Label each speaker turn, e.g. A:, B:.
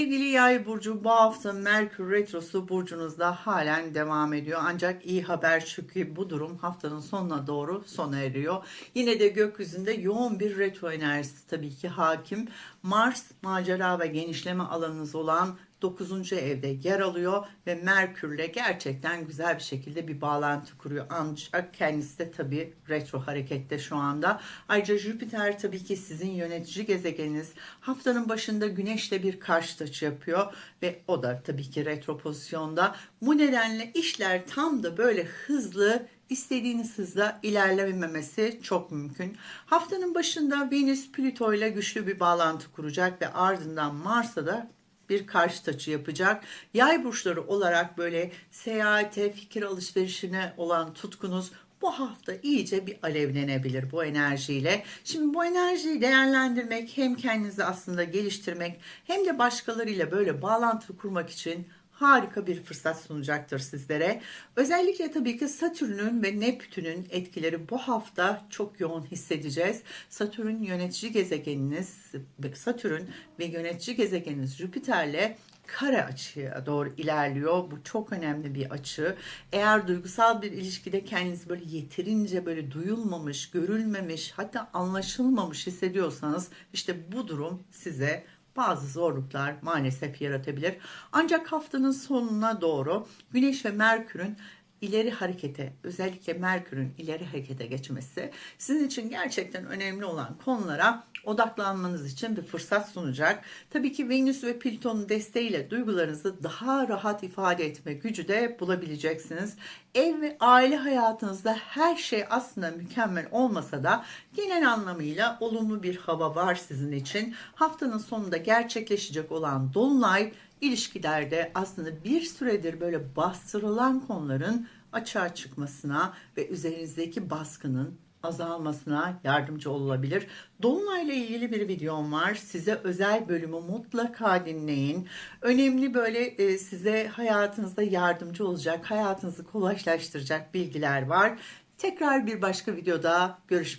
A: Sevgili yay burcu bu hafta Merkür Retrosu burcunuzda halen devam ediyor. Ancak iyi haber şu ki bu durum haftanın sonuna doğru sona eriyor. Yine de gökyüzünde yoğun bir retro enerjisi tabii ki hakim. Mars macera ve genişleme alanınız olan 9. evde yer alıyor ve Merkür'le gerçekten güzel bir şekilde bir bağlantı kuruyor. Ancak kendisi de tabii retro harekette şu anda. Ayrıca Jüpiter tabii ki sizin yönetici gezegeniniz. Haftanın başında Güneş'le bir karşı açı yapıyor ve o da tabii ki retro pozisyonda. Bu nedenle işler tam da böyle hızlı istediğiniz hızla ilerlememesi çok mümkün. Haftanın başında Venüs Plüto ile güçlü bir bağlantı kuracak ve ardından Mars'a da bir karşı açı yapacak. Yay burçları olarak böyle seyahate, fikir alışverişine olan tutkunuz bu hafta iyice bir alevlenebilir bu enerjiyle. Şimdi bu enerjiyi değerlendirmek hem kendinizi aslında geliştirmek hem de başkalarıyla böyle bağlantı kurmak için harika bir fırsat sunacaktır sizlere. Özellikle tabii ki Satürn'ün ve Neptün'ün etkileri bu hafta çok yoğun hissedeceğiz. Satürn yönetici gezegeniniz, Satürn ve yönetici gezegeniniz Jüpiter'le kare açıya doğru ilerliyor. Bu çok önemli bir açı. Eğer duygusal bir ilişkide kendinizi böyle yeterince böyle duyulmamış, görülmemiş, hatta anlaşılmamış hissediyorsanız işte bu durum size bazı zorluklar maalesef yaratabilir. Ancak haftanın sonuna doğru Güneş ve Merkür'ün ileri harekete, özellikle Merkür'ün ileri harekete geçmesi sizin için gerçekten önemli olan konulara odaklanmanız için bir fırsat sunacak. Tabii ki Venüs ve Plüton'un desteğiyle duygularınızı daha rahat ifade etme gücü de bulabileceksiniz. Ev ve aile hayatınızda her şey aslında mükemmel olmasa da genel anlamıyla olumlu bir hava var sizin için. Haftanın sonunda gerçekleşecek olan Dolunay ilişkilerde aslında bir süredir böyle bastırılan konuların açığa çıkmasına ve üzerinizdeki baskının azalmasına yardımcı olabilir. Dolunayla ilgili bir videom var. Size özel bölümü mutlaka dinleyin. Önemli böyle e, size hayatınızda yardımcı olacak, hayatınızı kolaylaştıracak bilgiler var. Tekrar bir başka videoda görüşmek